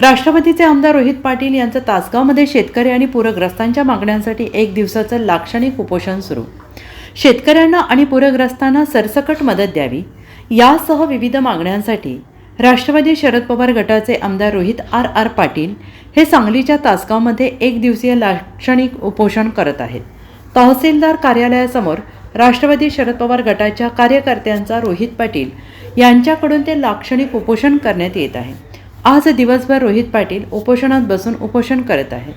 राष्ट्रवादीचे आमदार रोहित पाटील यांचं तासगावमध्ये शेतकरी आणि पूरग्रस्तांच्या मागण्यांसाठी एक दिवसाचं लाक्षणिक उपोषण सुरू. शेतकऱ्यांना आणि पूरग्रस्तांना सरसकट मदत द्यावी यासह विविध मागण्यांसाठी राष्ट्रवादी शरद पवार गटाचे आमदार रोहित आर आर पाटील हे सांगलीच्या तासगावमध्ये एक दिवसीय लाक्षणिक उपोषण करत आहेत. तहसीलदार कार्यालयासमोर राष्ट्रवादी शरद पवार गटाच्या कार्यकर्त्यांचा रोहित पाटील यांच्याकडून ते लाक्षणिक उपोषण करण्यात येत आहे. आज दिवसभर रोहित पाटील उपोषणात बसून उपोषण करत आहेत.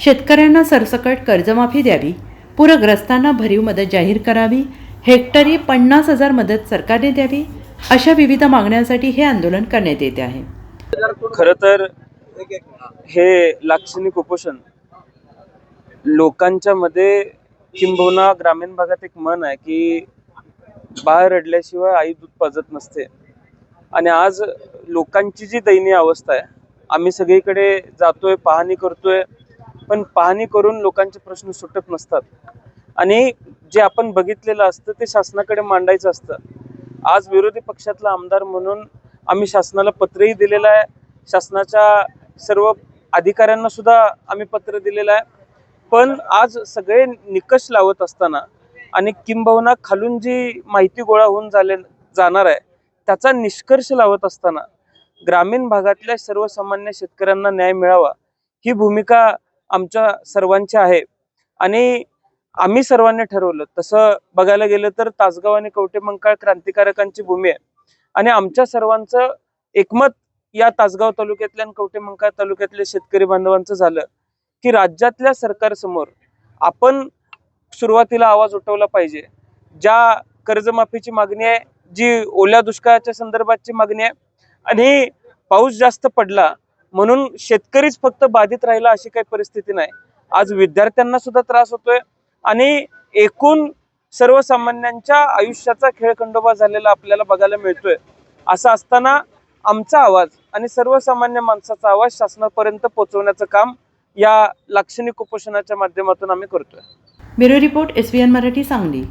शेतकऱ्यांना सरसकट कर्जमाफी द्यावी पूरग्रस्तांना भरीव मदत जाहीर करावी हेक्टरी पन्नास हजार मदत सरकारने द्यावी अशा विविध मागण्यांसाठी हे आंदोलन करण्यात येते आहे. खर तर हे लाक्षणिक उपोषण लोकांच्या मध्ये किंबहुना ग्रामीण भागात एक मन आहे की बाळ रडल्याशिवाय आई दूध पाजत नसते. आणि आज लोकांची जी दयनीय अवस्था आहे आम्ही सगळीकडे जातोय पाहणी करतोय पण पाहणी करून लोकांचे प्रश्न सुटत नसतात. आणि जे आपण बघितलेलं असतं ते शासनाकडे मांडायचं असतं. आज विरोधी पक्षातला आमदार म्हणून आम्ही शासनाला पत्रही दिलेलं आहे. शासनाच्या सर्व अधिकाऱ्यांना सुद्धा आम्ही पत्र दिलेलं आहे. पण आज सगळे निकष लावत असताना आणि किंबहुना खालून जी माहिती गोळा होऊन झाले जाणार आहे त्याचा निष्कर्ष लावत असताना ग्रामीण भागातल्या सर्वसामान्य शेतकऱ्यांना न्याय मिळावा ही भूमिका आमच्या सर्वांची आहे. आणि आम्ही सर्वांनी ठरवलं तसं बघायला गेलं तर तासगाव आणि कवटेमंकाळ क्रांतिकारकांची भूमी आहे. आणि आमच्या सर्वांचं एकमत या तासगाव तालुक्यातल्या आणि कवटेमंकाळ तालुक्यातल्या शेतकरी बांधवांचं झालं की राज्यातल्या सरकारसमोर आपण सुरुवातीला आवाज उठवला पाहिजे. ज्या कर्जमाफीची मागणी आहे जी ओल्या दुष्काळाच्या संदर्भातची मागणी आहे आणि पाऊस जास्त पडला म्हणून शेतकरीच फक्त बाधित राहिला अशी काही परिस्थिती नाही. आज विद्यार्थ्यांना सुद्धा त्रास होतोय आणि एकूण सर्वसामान्यांच्या आयुष्याचा खेळखंडोबा झालेला आपल्याला बघायला मिळतोय. असं असताना आमचा आवाज आणि सर्वसामान्य माणसाचा आवाज शासनापर्यंत पोहोचवण्याचं काम या लाक्षणिक उपोषणाच्या माध्यमातून आम्ही करतोय. Bureau report S Marathi Sangli.